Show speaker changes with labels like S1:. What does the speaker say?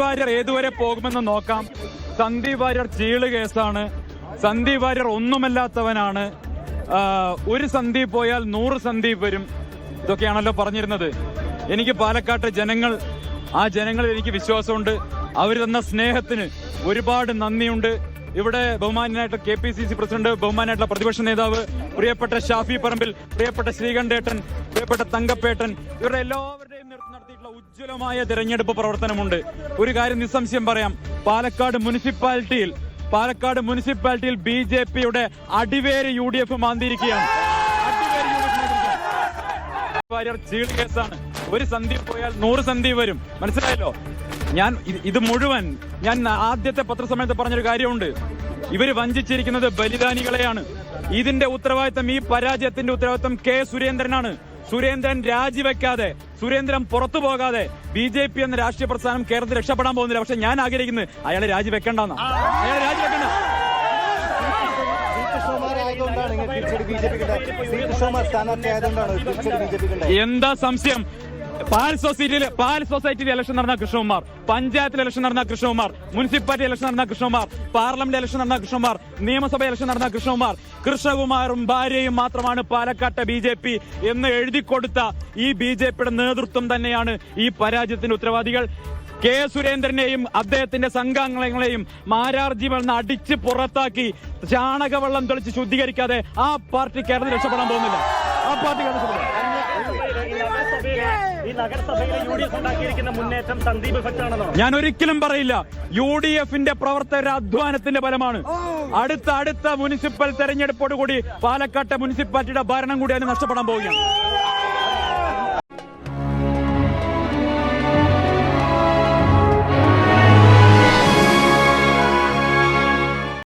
S1: വാര്യർ ഏതുവരെ പോകുമെന്ന് നോക്കാം. സന്ദീപ് വാര്യർ ചീൾ കേസാണ്. സന്ദീപ് വാര്യർ ഒന്നുമല്ലാത്തവനാണ്. ഒരു സന്ദീപ് പോയാൽ നൂറ് സന്ദീപ് വരും. ഇതൊക്കെയാണല്ലോ പറഞ്ഞിരുന്നത്. എനിക്ക് പാലക്കാട്ട് ജനങ്ങൾ ആ ജനങ്ങളിൽ എനിക്ക് വിശ്വാസമുണ്ട്. അവർ തന്ന സ്നേഹത്തിന് ഒരുപാട് നന്ദിയുണ്ട്. ഇവിടെ ബഹുമാനായിട്ട് K P C C president ബഹുമാനായിട്ടുള്ള പ്രതിപക്ഷ നേതാവ് പ്രിയപ്പെട്ട ഷാഫി പറമ്പിൽ പ്രിയപ്പെട്ട ശ്രീകണ്ഠേട്ടൻ പ്രിയപ്പെട്ട തങ്കപ്പേട്ടൻ ഇവരുടെ എല്ലാവരുടെയും നടത്തിയിട്ടുള്ള ഉജ്ജ്വലമായ തെരഞ്ഞെടുപ്പ് പ്രവർത്തനമുണ്ട്. ഒരു കാര്യം നിസ്സംശയം പറയാം. പാലക്കാട് മുനിസിപ്പാലിറ്റിയിൽ പാലക്കാട് മുനിസിപ്പാലിറ്റിയിൽ ബി ജെ പിയുടെ അടിവേര് യു ഡി എഫ് മാന്തിയിരിക്കുകയാണ്. ഒരു സന്ധി പോയാൽ നൂറ് സന്ധി വരും. മനസ്സിലായല്ലോ? ഞാൻ ഇത് ഇത് മുഴുവൻ ഞാൻ ആദ്യത്തെ പത്രസമയത്ത് പറഞ്ഞൊരു കാര്യമുണ്ട്. ഇവർ വഞ്ചിച്ചിരിക്കുന്നത് ബലിദാനികളെയാണ്. ഇതിന്റെ ഉത്തരവാദിത്തം ഈ പരാജയത്തിന്റെ ഉത്തരവാദിത്തം കെ സുരേന്ദ്രനാണ്. സുരേന്ദ്രൻ രാജിവെക്കാതെ സുരേന്ദ്രൻ പുറത്തു പോകാതെ ബി ജെ പി എന്ന രാഷ്ട്രീയ പ്രസ്ഥാനം കേരളത്തിൽ രക്ഷപ്പെടാൻ പോകുന്നില്ല. പക്ഷെ ഞാൻ ആഗ്രഹിക്കുന്നത് അയാളെ രാജിവെക്കണ്ടെന്നാ. അയാളെ രാജിവെക്കണ്ട. എന്താ സംശയം? പാൽ സൊസൈറ്റിയിൽ പാൽ സൊസൈറ്റിയിൽ ഇലക്ഷൻ നടന്ന കൃഷ്ണകുമാർ പഞ്ചായത്തിൽ ഇലക്ഷൻ നടന്ന കൃഷ്ണകുമാർ മുനിസിപ്പാലിറ്റി ഇലക്ഷൻ നടന്ന കൃഷ്ണകുമാർ പാർലമെന്റ് ഇലക്ഷൻ നടന്ന കൃഷ്ണകുമാർ നിയമസഭ ഇലക്ഷൻ നടന്ന കൃഷ്ണകുമാർ കൃഷ്ണകുമാറും ഭാര്യയും മാത്രമാണ് പാലക്കാട്ടെ ബി ജെ പി എന്ന് എഴുതി കൊടുത്ത ഈ ബി ജെ പിയുടെ നേതൃത്വം തന്നെയാണ് ഈ പരാജയത്തിന്റെ ഉത്തരവാദികൾ. കെ സുരേന്ദ്രനെയും അദ്ദേഹത്തിന്റെ സംഘാംഗങ്ങളെയും മാരാർജി നിന്ന് അടിച്ച് പുറത്താക്കി ചാണകവെള്ളം തെളിച്ച് ശുദ്ധീകരിക്കാതെ ആ പാർട്ടി കേരളത്തിൽ രക്ഷപ്പെടാൻ പോകുന്നില്ല. ആ പാർട്ടി കേരളത്തിൽ
S2: ഈ നഗരസഭയിലെ യു ഡി എഫ് ഉണ്ടാക്കിയിരിക്കുന്ന മുന്നേറ്റം സന്ദീപ് ഇഫക്റ്റ് ആണെന്നോ
S1: ഞാൻ ഒരിക്കലും പറയില്ല. യു ഡി എഫിന്റെ പ്രവർത്തകരുടെ അധ്വാനത്തിന്റെ ഫലമാണ്. അടുത്ത അടുത്ത മുനിസിപ്പൽ തെരഞ്ഞെടുപ്പോടുകൂടി പാലക്കാട്ടെ മുനിസിപ്പാലിറ്റിയുടെ ഭരണം കൂടി അതിന് നഷ്ടപ്പെടാൻ പോവുകയാണ്.